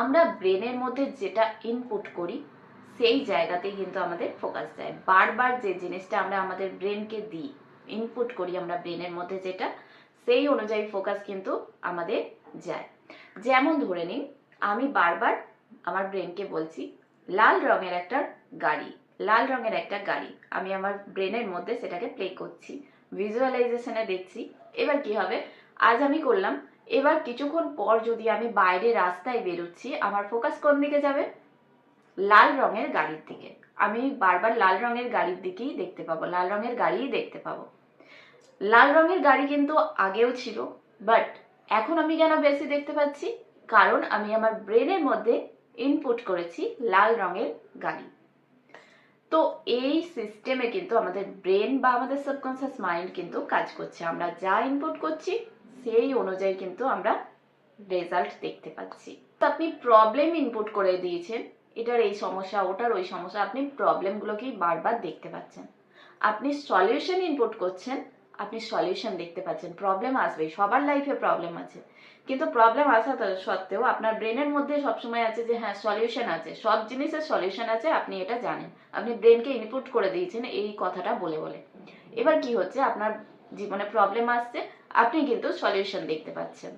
আমরা ব্রেনের মধ্যে যেটা ইনপুট করি, সেই জায়গাতে কিন্তু আমাদের ফোকাস যায়। বারবার যে জিনিসটা আমরা আমাদের ব্রেনকে দিই ইনপুট করি আমরা ব্রেনের মধ্যে যেটা, সেই অনুযায়ী ফোকাস কিন্তু আমাদের যায়। যেমন ধরে নিন, আমি বারবার আমার ব্রেনকে বলছি, লাল রঙের একটা গাড়ি, লাল রঙের একটা গাড়ি, আমি আমার ব্রেনের মধ্যে সেটাকে প্লে করছি। ভিজুয়ালাইজেশনে দেখছি, এবার কি হবে? আজ আমি করলাম এবার কিছুক্ষণ পর যদি আমি বাইরে রাস্তায় বেরোচ্ছি, আমার ফোকাস কোন দিকে যাবে? লাল রঙের গাড়ির দিকে। আমি বারবার লাল রঙের গাড়ির দিকেই দেখতে পাবো, লাল রঙের গাড়িই দেখতে পাবো। লাল রঙের গাড়ি কিন্তু আগেও ছিল বাট এখন আমি কেন বেশি দেখতে পাচ্ছি? কারণ আমি আমার ব্রেনের মধ্যে ইনপুট করেছি লাল রঙের গাড়ি। তো এই সিস্টেমে কিন্তু আমাদের ব্রেন বা আমাদের সাবকনসিয়াস মাইন্ড কিন্তু কাজ করছে। আমরা যা ইনপুট করছি সেই অনুযায়ী কিন্তু আমরা রেজাল্ট দেখতে পাচ্ছি। আপনি প্রবলেম ইনপুট করে দিয়েছেন, এটার এই সমস্যা, ওটার ওই সমস্যা, আপনি প্রবলেমগুলোকেই বারবার দেখতে পাচ্ছেন। আপনি সলিউশন ইনপুট করছেন, আপনি সলিউশন দেখতে পাচ্ছেন। প্রবলেম আসবে সবার লাইফে প্রবলেম আছে। কিন্তু প্রবলেম আসা সত্ত্বেও আপনার ব্রেনের মধ্যে সবসময় আছে যে হ্যাঁ সলিউশন আছে। সব জিনিসের সলিউশন আছে, আপনি এটা জানেন। আপনি ব্রেনকে ইনপুট করে দিয়েছেন এই কথাটা বলে বলে। এবার কি হচ্ছে? আপনার জীবনে প্রবলেম আসছে আপনি কিন্তু সলিউশন দেখতে পাচ্ছেন।